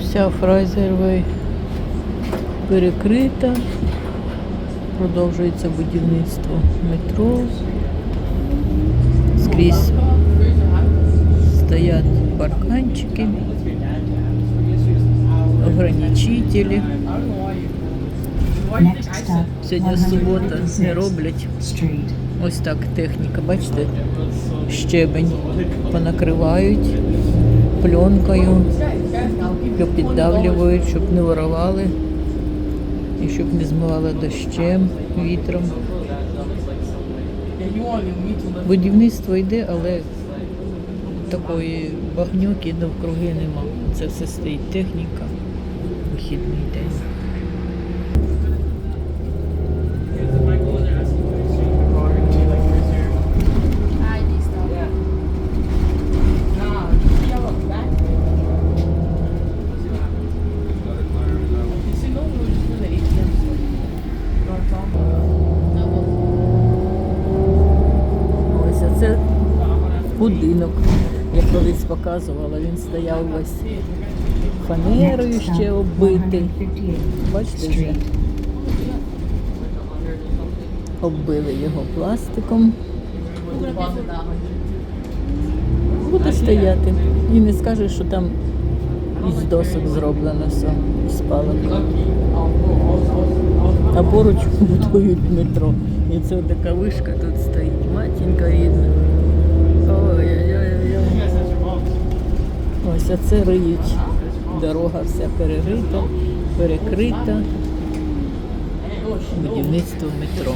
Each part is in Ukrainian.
Уся Фрайзервей перекрита. Продовжується будівництво метро. Скрізь стоять парканчики, ограничителі. Сьогодні субота не роблять. Ось так техніка, бачите, щебень понакривають пленкою, піддавлюють, щоб не воровали і щоб не змивали дощем, вітром. Будівництво йде, але такої багнюки навкруги нема. Це все стоїть техніка, вихідний день. Це будинок. Я колись показувала, він стояв весь фанерою ще оббитий. Бачите вже? Оббили його пластиком. Буде стояти. І не скажеш, що там із досок зроблено все, із палок. А поруч будують метро. І це така вишка тут стоїть. Матінка рідна. Ось оце риють. Дорога вся перерита, перекрита. Будівництво метро.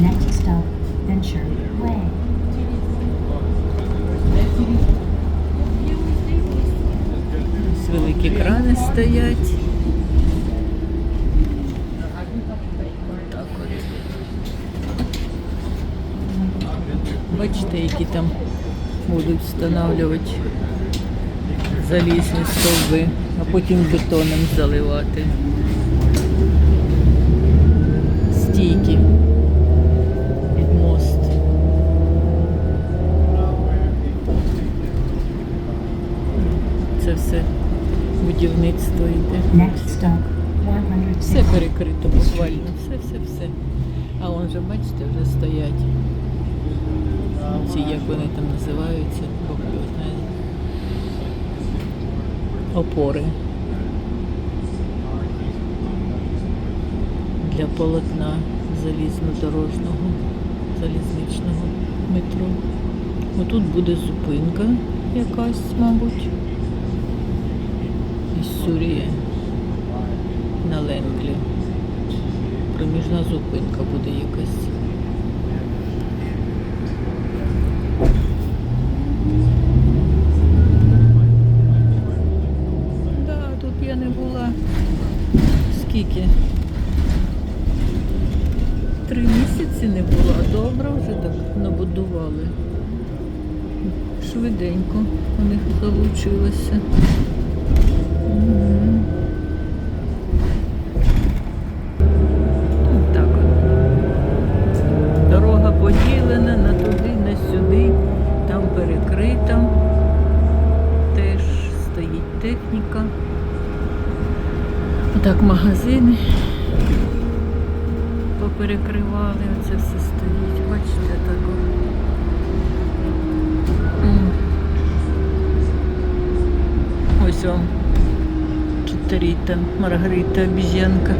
Next stop, Venture Way. Ось великі крани стоять. Так от. Бачите, які там будуть встановлювати залізні стовби, а потім бетоном заливати. Стійки під мост. Це все будівництво йде. Все перекрито буквально. Все, все, все. А вон вже, бачите, вже стоять. Ці, як вони там називаються. Опори. Для полотна залізнодорожного, залізничного метро. Отут буде зупинка якась, мабуть. Із Сурії на Ленглі. Проміжна зупинка буде якась. Да, тут я не була. Скільки? Три місяці не була. Добре вже так набудували. Швиденько у них залучилося. Так. Дорога поділена на туди, на сюди, там перекрита. Теж стоїть техніка. Отак магазини поперекривали, оце все стоїть. Бачите, так. Ось вам Читаріта, Маргарита, обізянка.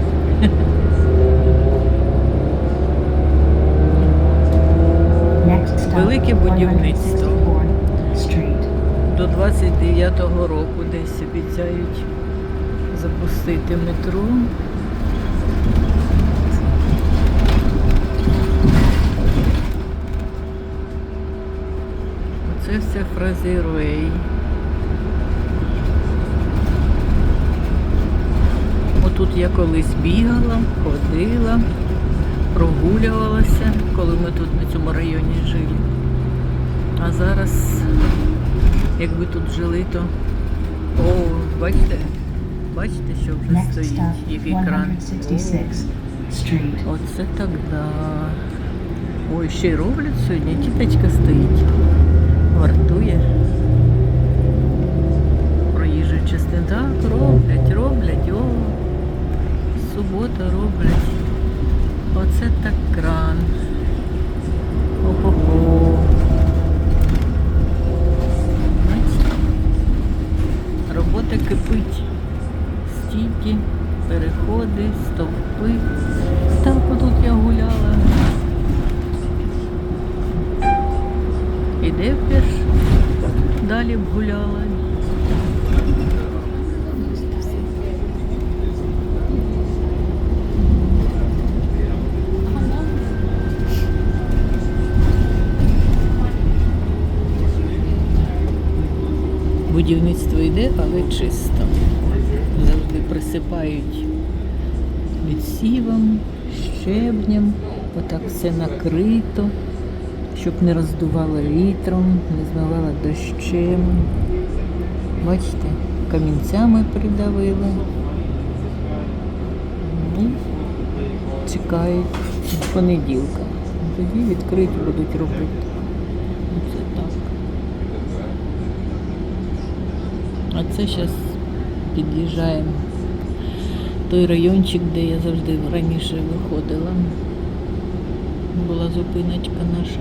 Велике будівництво. До 29-го року десь обіцяють запустити метро. Оце все Фразеруей. Отут я колись бігала, ходила, прогулювалася, коли ми тут на цьому районі жили. А зараз, якби тут жили, то о, бачите, бачите, що вже Next стоїть, який кран. 166 Оце так да. Ой, ще й роблять сьогодні. Тіточка стоїть, вартує. Проїжджу частину. Так, роблять, роблять. О, субота роблять. Оце так І де б я ж далі б гуляла. Будівництво йде, але чисто. Завжди присипають відсівом, щебнем, отак все накрито, щоб не роздувало вітром, не змивало дощем. Бачите, камінцями придавили. І чекають понеділка. Тоді відкриті будуть робити. Оце так. А це зараз під'їжджаємо той райончик, де я завжди раніше виходила. Була зупиночка наша.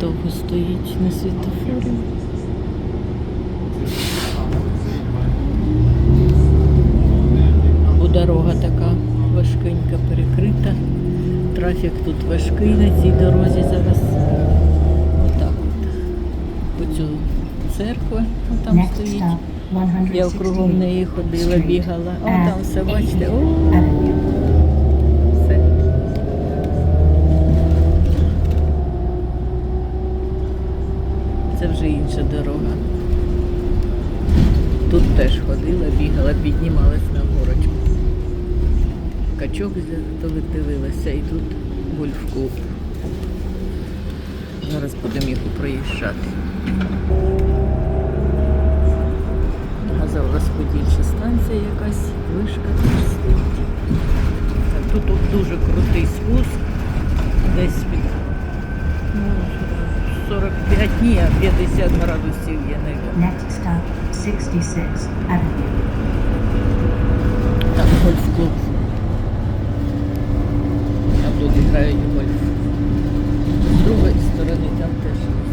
Довго стоїть на світофорі. Бо дорога така важкенька перекрита. Трафік тут важкий на цій дорозі зараз. Отак от. По цю церкву там стоїть. Я округом неї ходила, бігала. О, там все, бачите. О, все. Це вже інша дорога. Тут теж ходила, бігала, піднімалась на горочку. Качок дивилася і тут гольф-клуб. Зараз будемо їх проїжджати. Газорозподільча станція якась, вишка теж стоїть. Так, Тут дуже крутий спуск. Десь під ну, 45, ні, а 50 градусів є небо. Next stop, 66 Avenue. Там гольф-клуб. Там люди грають гольф. З другої сторони там теж. є.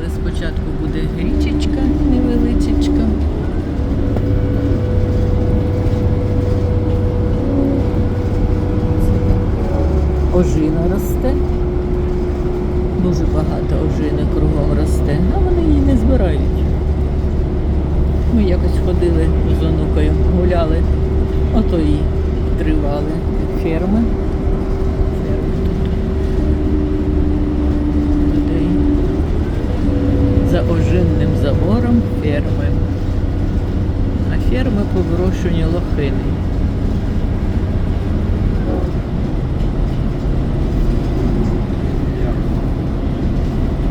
Але спочатку буде річечка невеличечка. Ожина росте. Дуже багато ожини кругом росте, а вони її не збирають. Ми якось ходили з онукою, гуляли, ото і тривали ферми. За ожинним забором ферми. А ферми по лохини.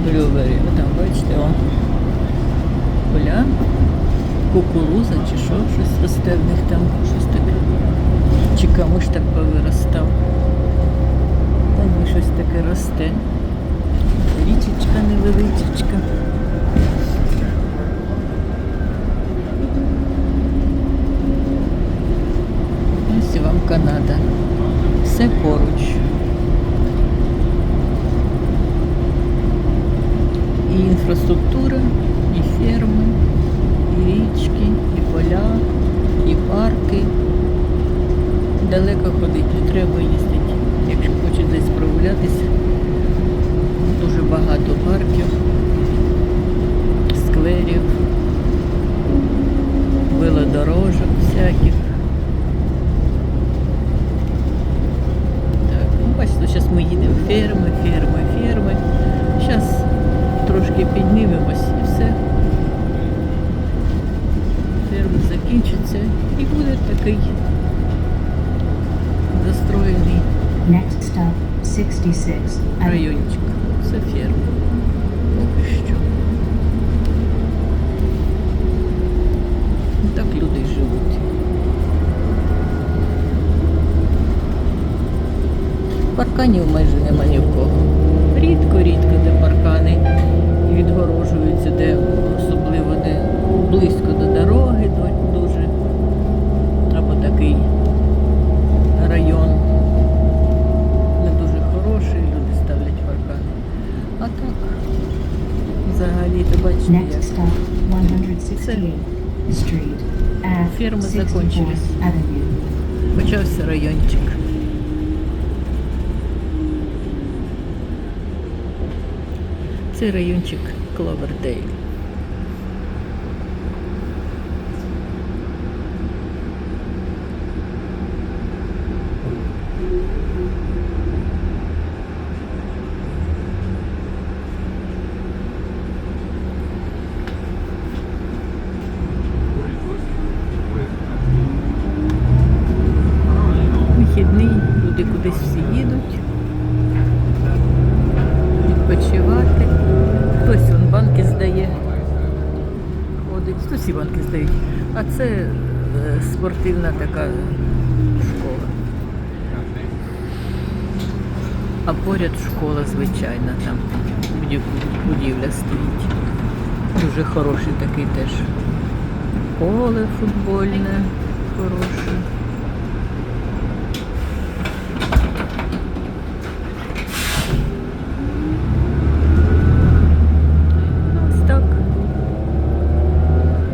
Блюбері, там бачите, о. Поля, кукуруза чи що, щось росте в них там, щось таке. Чи камуш так повиростав. Та ні, щось таке росте. Річечка невеличечка. Ось вам Канада. Все поруч. І інфраструктура, і ферми, і річки, і поля, і парки. Далеко ходити не треба їздити. Якщо хочуть десь прогулятися, дуже багато парків, скверів, велодорожок всяких. Так, ну бачите, зараз ми їдемо ферми, ферми, ферми. Зараз трошки піднімемось і все. Ферми закінчиться і буде такий застроєний Next stop, 66 Avenue. Райончик. Це ферма. поки що. Так люди живуть. Парканів майже нема ні в кого. Рідко-рідко де паркани відгорожуються, де особливо де близько до дороги дуже. Або такий район не дуже хороший, люди ставлять паркани. А так, взагалі, то бачите, Next як stop, 168th Street. At Фермы 64th закончились. Avenue. почався райончик. Це райончик Кловердейл. Вихідний, люди кудись всі їдуть. Відпочивати. Хтось вон банки здає. Ходить, хтось і банки здають. А це е, спортивна така школа. А поряд школа звичайна, там будівля стоїть. Дуже хороший такий теж поле футбольне, хороше. Ось так.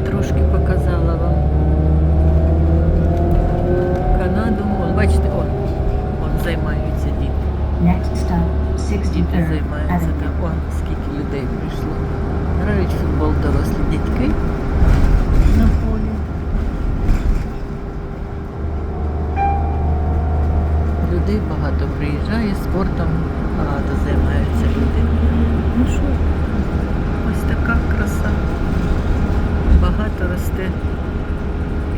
Трошки показала вам Канаду. Вон, бачите, он, он займаються діти. Next stop, Діти 63rd займаються. О, скільки людей прийшло. Грають футбол дорослі дітки на полі. Людей багато приїжджає, спортом багато займаються люди. Ну що, ось така краса. Багато росте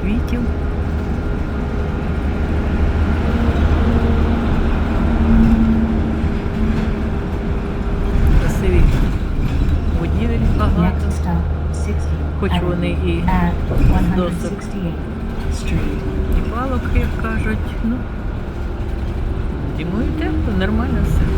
квітів. Красиві будівель багато. Next stop, 60th Хоч вони Avenue. і At з досок і палок, як кажуть. Ну, зимою тепло, нормально все.